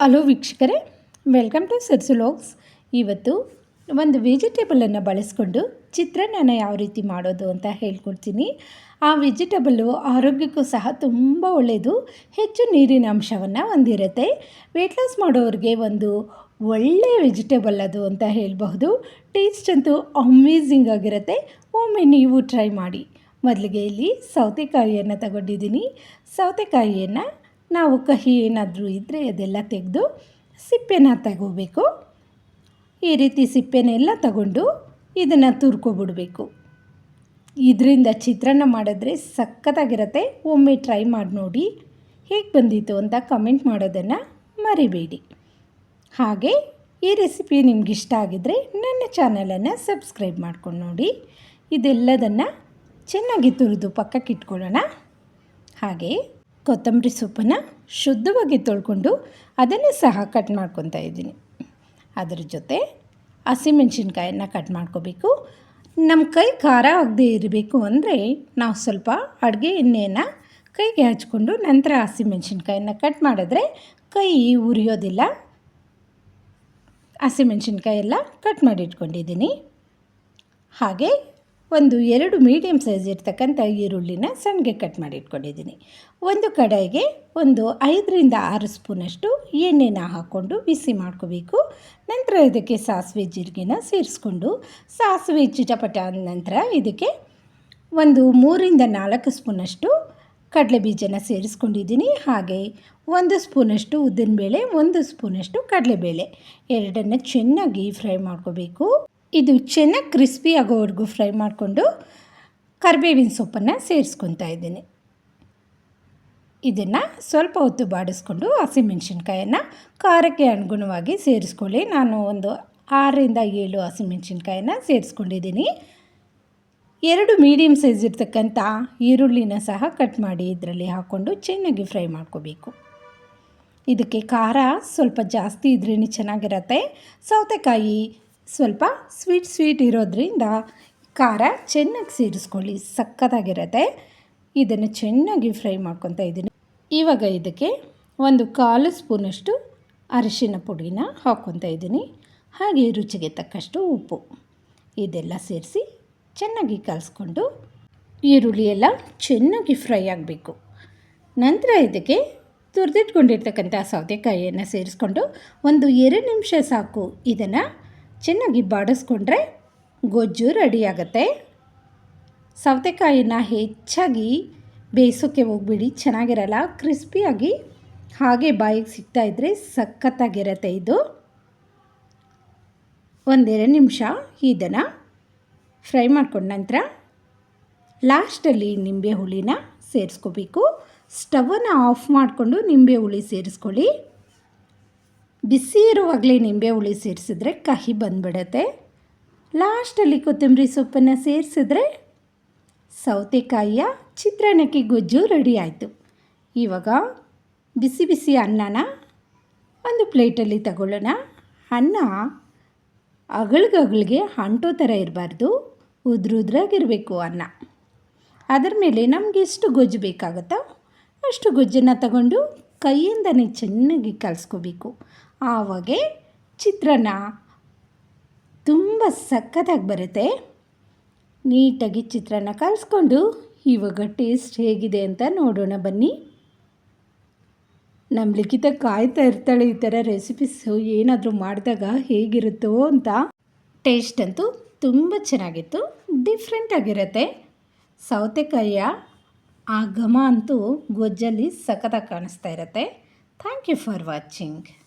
Hello ವೀಕ್ಷಕರೇ welcome to ಸರ್ಸುಲೋಗ್ಸ್ ಇವತ್ತು ಒಂದು ವೆಜಿಟೇಬಲನ್ನು ಬಳಸ್ಕೊಂಡು ಚಿತ್ರಾನ್ನ ಯಾವ ರೀತಿ ಮಾಡೋದು ಅಂತ ಹೇಳ್ಕೊಡ್ತೀನಿ. ಆ ವೆಜಿಟೇಬಲ್ಲು ಆರೋಗ್ಯಕ್ಕೂ ಸಹ ತುಂಬ ಒಳ್ಳೆಯದು, ಹೆಚ್ಚು ನೀರಿನ ಅಂಶವನ್ನು ಹೊಂದಿರುತ್ತೆ. ವೆಯ್ಟ್ ಲಾಸ್ ಮಾಡೋರಿಗೆ ಒಂದು ಒಳ್ಳೆಯ ವೆಜಿಟೇಬಲ್ ಅದು ಅಂತ ಹೇಳಬಹುದು. ಟೇಸ್ಟ್ ಅಂತೂ ಅಮೇಝಿಂಗ್ ಆಗಿರುತ್ತೆ. ಒಮ್ಮೆ ನೀವು ಟ್ರೈ ಮಾಡಿ. ಮೊದಲಿಗೆ ಇಲ್ಲಿ ಸೌತೆಕಾಯಿಯನ್ನು ತಗೊಂಡಿದ್ದೀನಿ. ಸೌತೆಕಾಯಿಯನ್ನು ನಾವು ಕಹಿ ಏನಾದರೂ ಇದ್ದರೆ ಅದೆಲ್ಲ ತೆಗೆದು ಸಿಪ್ಪೆನ ತಗೋಬೇಕು. ಈ ರೀತಿ ಸಿಪ್ಪೆನೆಲ್ಲ ತಗೊಂಡು ಇದನ್ನು ತುರ್ಕೊಬಿಡಬೇಕು. ಇದರಿಂದ ಚಿತ್ರಾನ್ನ ಮಾಡಿದ್ರೆ ಸಖತ್ತಾಗಿರತ್ತೆ. ಒಮ್ಮೆ ಟ್ರೈ ಮಾಡಿ ನೋಡಿ ಹೇಗೆ ಬಂದಿತ್ತು ಅಂತ ಕಮೆಂಟ್ ಮಾಡೋದನ್ನು ಮರಿಬೇಡಿ. ಹಾಗೆ ಈ ರೆಸಿಪಿ ನಿಮ್ಗೆ ಇಷ್ಟ ಆಗಿದ್ದರೆ ನನ್ನ ಚಾನಲನ್ನು ಸಬ್ಸ್ಕ್ರೈಬ್ ಮಾಡ್ಕೊಂಡು ನೋಡಿ. ಇದೆಲ್ಲದನ್ನು ಚೆನ್ನಾಗಿ ತುರಿದು ಪಕ್ಕಕ್ಕೆ ಇಟ್ಕೊಳ್ಳೋಣ ಹಾಗೆ ಕೊತ್ತಂಬರಿ ಸೊಪ್ಪನ್ನು ಶುದ್ಧವಾಗಿ ತೊಳ್ಕೊಂಡು ಅದನ್ನು ಸಹ ಕಟ್ ಮಾಡ್ಕೊತಾ ಇದ್ದೀನಿ. ಅದರ ಜೊತೆ ಹಸಿಮೆಣ್ಸಿನ್ಕಾಯನ್ನು ಕಟ್ ಮಾಡ್ಕೋಬೇಕು. ನಮ್ಮ ಕೈ ಖಾರ ಆಗದೆ ಇರಬೇಕು ಅಂದರೆ ನಾವು ಸ್ವಲ್ಪ ಅಡುಗೆ ಎಣ್ಣೆಯನ್ನು ಕೈಗೆ ಹಚ್ಕೊಂಡು ನಂತರ ಹಸಿಮೆಣ್ಸಿನ್ಕಾಯನ್ನು ಕಟ್ ಮಾಡಿದ್ರೆ ಕೈ ಉರಿಯೋದಿಲ್ಲ. ಹಸಿಮೆಣ್ಸಿನ್ಕಾಯೆಲ್ಲ ಕಟ್ ಮಾಡಿ ಇಟ್ಕೊಂಡಿದ್ದೀನಿ. ಹಾಗೆ ಒಂದು ಎರಡು ಮೀಡಿಯಮ್ ಸೈಜ್ ಇರ್ತಕ್ಕಂಥ ಈರುಳ್ಳಿನ ಸಣ್ಣಗೆ ಕಟ್ ಮಾಡಿ ಇಟ್ಕೊಂಡಿದ್ದೀನಿ. ಒಂದು ಕಡೆಗೆ ಒಂದು ಐದರಿಂದ ಆರು ಸ್ಪೂನಷ್ಟು ಎಣ್ಣೆನ ಹಾಕ್ಕೊಂಡು ಬಿಸಿ ಮಾಡ್ಕೋಬೇಕು. ನಂತರ ಇದಕ್ಕೆ ಸಾಸಿವೆ ಜೀರಿಗೆನ ಸೇರಿಸ್ಕೊಂಡು ಸಾಸಿವೆ ಚಿಟಪಟ ಆದ ನಂತರ ಇದಕ್ಕೆ ಒಂದು ಮೂರಿಂದ ನಾಲ್ಕು ಸ್ಪೂನಷ್ಟು ಕಡಲೆ ಬೀಜನ ಸೇರಿಸ್ಕೊಂಡಿದ್ದೀನಿ. ಹಾಗೆ ಒಂದು ಸ್ಪೂನಷ್ಟು ಉದ್ದಿನಬೇಳೆ, ಒಂದು ಸ್ಪೂನಷ್ಟು ಕಡಲೆಬೇಳೆ ಎರಡನ್ನು ಚೆನ್ನಾಗಿ ಫ್ರೈ ಮಾಡ್ಕೋಬೇಕು. ಇದು ಚೆನ್ನಾಗಿ ಕ್ರಿಸ್ಪಿ ಆಗೋವರೆಗೂ ಫ್ರೈ ಮಾಡಿಕೊಂಡು ಕರಿಬೇವಿನ ಸೊಪ್ಪನ್ನು ಸೇರಿಸ್ಕೊತಾ ಇದ್ದೀನಿ. ಇದನ್ನು ಸ್ವಲ್ಪ ಹೊತ್ತು ಬಾಡಿಸ್ಕೊಂಡು ಹಸಿಮೆಣ್ಸಿನ್ಕಾಯನ್ನು ಖಾರಕ್ಕೆ ಅನುಗುಣವಾಗಿ ಸೇರಿಸ್ಕೊಳ್ಳಿ. ನಾನು ಒಂದು ಆರರಿಂದ ಏಳು ಹಸಿಮೆಣ್ಸಿನ್ಕಾಯನ್ನು ಸೇರಿಸ್ಕೊಂಡಿದ್ದೀನಿ. ಎರಡು ಮೀಡಿಯಮ್ ಸೈಜ್ ಇರ್ತಕ್ಕಂಥ ಈರುಳ್ಳಿನ ಸಹ ಕಟ್ ಮಾಡಿ ಇದರಲ್ಲಿ ಹಾಕ್ಕೊಂಡು ಚೆನ್ನಾಗಿ ಫ್ರೈ ಮಾಡ್ಕೋಬೇಕು. ಇದಕ್ಕೆ ಖಾರ ಸ್ವಲ್ಪ ಜಾಸ್ತಿ ಇದ್ರೇ ಚೆನ್ನಾಗಿರತ್ತೆ. ಸೌತೆಕಾಯಿ ಸ್ವಲ್ಪ ಸ್ವೀಟ್ ಸ್ವೀಟ್ ಇರೋದ್ರಿಂದ ಖಾರ ಚೆನ್ನಾಗಿ ಸೇರಿಸ್ಕೊಳ್ಳಿ. ಸಕ್ಕತ್ತಾಗಿರುತ್ತೆ. ಇದನ್ನು ಚೆನ್ನಾಗಿ ಫ್ರೈ ಮಾಡ್ಕೊತಾ ಇದ್ದೀನಿ. ಇವಾಗ ಇದಕ್ಕೆ ಒಂದು ಕಾಲು ಸ್ಪೂನಷ್ಟು ಅರಿಶಿನ ಪುಡಿನ ಹಾಕ್ಕೊತಾ ಇದ್ದೀನಿ. ಹಾಗೆ ರುಚಿಗೆ ತಕ್ಕಷ್ಟು ಉಪ್ಪು. ಇದೆಲ್ಲ ಸೇರಿಸಿ ಚೆನ್ನಾಗಿ ಕಲಿಸ್ಕೊಂಡು ಈರುಳ್ಳಿ ಎಲ್ಲ ಚೆನ್ನಾಗಿ ಫ್ರೈ ಆಗಬೇಕು. ನಂತರ ಇದಕ್ಕೆ ತುರಿದಿಟ್ಕೊಂಡಿರ್ತಕ್ಕಂಥ ಸೌತೆಕಾಯಿಯನ್ನು ಸೇರಿಸ್ಕೊಂಡು ಒಂದು ಎರಡು ನಿಮಿಷ ಸಾಕು. ಇದನ್ನು ಚೆನ್ನಾಗಿ ಬಾಡಿಸ್ಕೊಂಡ್ರೆ ಗೊಜ್ಜು ರೆಡಿಯಾಗತ್ತೆ ಸೌತೆಕಾಯಿನ ಹೆಚ್ಚಾಗಿ ಬೇಯಿಸೋಕ್ಕೆ ಹೋಗ್ಬಿಡಿ, ಚೆನ್ನಾಗಿರಲ್ಲ, ಕ್ರಿಸ್ಪಿಯಾಗಿ ಹಾಗೆ ಬಾಯಿಗೆ ಸಿಗ್ತಾಯಿದ್ರೆ ಸಖತ್ತಾಗಿರತ್ತೆ ಇದು. ಒಂದೆರಡು ನಿಮಿಷ ಇದನ್ನು ಫ್ರೈ ಮಾಡ್ಕೊಂಡ ನಂತರ ಲಾಸ್ಟಲ್ಲಿ ನಿಂಬೆ ಹುಳಿನ ಸೇರಿಸ್ಕೋಬೇಕು. ಸ್ಟವನ್ನು ಆಫ್ ಮಾಡಿಕೊಂಡು ನಿಂಬೆ ಹುಳಿ ಸೇರಿಸ್ಕೊಳ್ಳಿ. ಬಿಸಿ ಇರುವಾಗಲೇ ನಿಂಬೆ ಹುಳಿ ಸೇರಿಸಿದ್ರೆ ಕಹಿ ಬಂದ್ಬಿಡತ್ತೆ. ಲಾಸ್ಟಲ್ಲಿ ಕೊತ್ತಂಬರಿ ಸೊಪ್ಪನ್ನು ಸೇರಿಸಿದ್ರೆ ಸೌತೆಕಾಯಿಯ ಚಿತ್ರಾನ್ನಕ್ಕೆ ಗೊಜ್ಜು ರೆಡಿ ಆಯಿತು. ಇವಾಗ ಬಿಸಿ ಬಿಸಿ ಅನ್ನನ ಒಂದು ಪ್ಲೇಟಲ್ಲಿ ತಗೊಳ್ಳೋಣ. ಅನ್ನ ಅಗಳಿಗಗಳಿಗೆ ಅಂಟೋ ಥರ ಇರಬಾರ್ದು, ಉದ್ರುದ್ರಾಗಿರಬೇಕು ಅನ್ನ. ಅದರ ಮೇಲೆ ನಮಗೆ ಎಷ್ಟು ಗೊಜ್ಜು ಬೇಕಾಗುತ್ತೋ ಅಷ್ಟು ಗೊಜ್ಜನ್ನು ತಗೊಂಡು ಕೈಯಿಂದನೇ ಚೆನ್ನಾಗಿ ಕಲಿಸ್ಕೋಬೇಕು. ಆವಾಗೆ ಚಿತ್ರಾನ್ನ ತುಂಬ ಸಖತ್ತಾಗಿ ಬರುತ್ತೆ. ನೀಟಾಗಿ ಚಿತ್ರಾನ್ನ ಕಲಿಸ್ಕೊಂಡು ಇವಾಗ ಟೇಸ್ಟ್ ಹೇಗಿದೆ ಅಂತ ನೋಡೋಣ ಬನ್ನಿ. ನಮ್ಮ ಲಿಖಿತ ಕಾಯ್ತಾ ಇರ್ತಾಳೆ ಈ ಥರ ರೆಸಿಪೀಸು ಏನಾದರೂ ಮಾಡಿದಾಗ ಹೇಗಿರುತ್ತೋ ಅಂತ. ಟೇಸ್ಟ್ ಅಂತೂ ತುಂಬ ಚೆನ್ನಾಗಿತ್ತು ಡಿಫ್ರೆಂಟಾಗಿರುತ್ತೆ ಸೌತೆಕಾಯಿಯ ಆ ಘಮ ಅಂತೂ ಗೊಜ್ಜಲ್ಲಿ ಸಖತ್ತಾಗಿ ಕಾಣಿಸ್ತಾ ಇರುತ್ತೆ. Thank you for watching.